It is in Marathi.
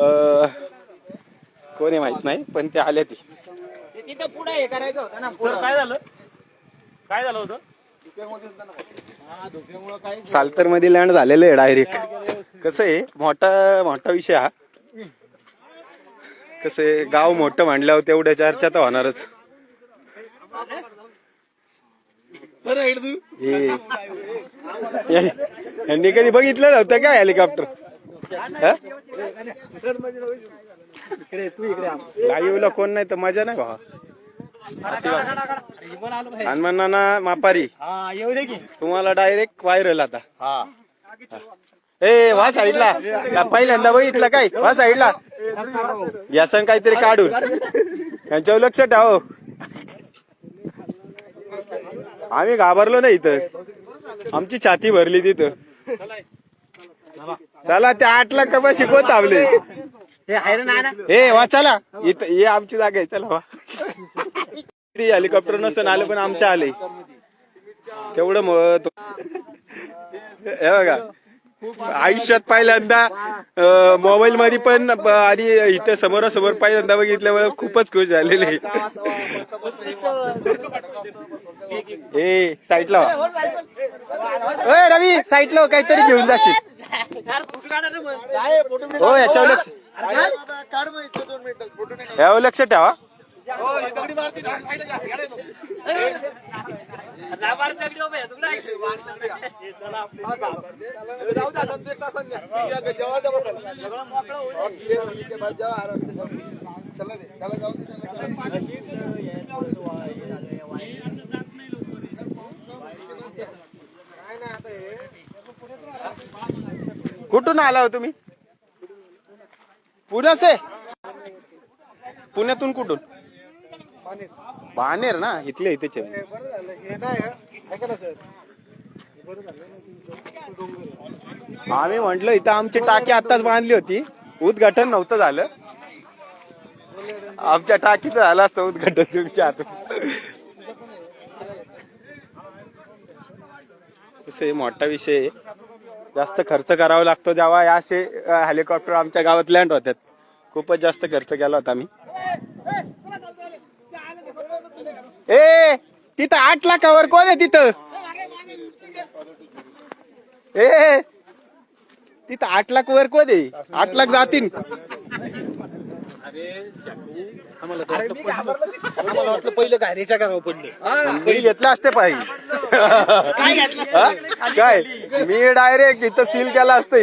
अं, कोण माहीत नाही पण ते आले ते. तिथं पुढे हे करायचं होतं ना सर काय झालं? काय झालं होतं? सालतरमध्ये लँड झालेलं आहे डायरेक्ट कसं आहे मोठा मोठा विषय हा. कसं आहे गाव मोठं म्हणल्यावर तेवढ्या चर्चा तर होणारच. यांनी कधी बघितलं नव्हतं काय हेलिकॉप्टर लाईव्हला कोण नाही तर मजा नाही भावा. हनुमान नाना मापारी. तुम्हाला डायरेक्ट व्हायरल आता. ए वा साईडला. या पहिल्यांदा बघितलं काय? वा साईडला. यासन काहीतरी काढून. यांच्यावर लक्ष ठेवा हो. आम्ही घाबरलो नाही इथं. आमची छाती भरली तिथं. चला त्या आठला कपा शिकवत थांबले हे ए वा चला. इथं हे आमची जागा आहे चला वा. हेलिकॉप्टर नसून आलं पण आमच्या आले. तेवढं मत हे बघा. आयुष्यात पहिल्यांदा मोबाईल मध्ये पण आणि इथं समोरासमोर पहिल्यांदा बघितल्यामुळे खूपच खुश झालेले. ए. ओय रवी साईडला वा, काहीतरी घेऊन जाशील. हो याच्यावर लक्ष. यावर लक्ष ठेवा. कुठून आला हो तुम्ही? पुण्याचे? पुण्यातून कुठून? बानेर ना इथले इथेच आम्ही म्हंटल इथं आमची टाकी आताच बांधली होती. उद्घाटन नव्हतं झालं. आमच्या टाकीचं झालं असतं उद्घाटन तुमच्या हातून. मोठा विषय आहे. जास्त खर्च करावा लागतो जेव्हा या असे हेलिकॉप्टर आमच्या गावात लँड होतात खूपच जास्त खर्च केला होता आम्ही. ए तिथं आठ लाखावर कोण आहे तिथं? ए तिथं आठ लाख वर कोण आहे? आठ लाख जातील आम्हाला वाटलं पहिलं रेच्या करावं पडले. घेतले असते पाहिजे? काय मी डायरेक्ट इथं सील केला असते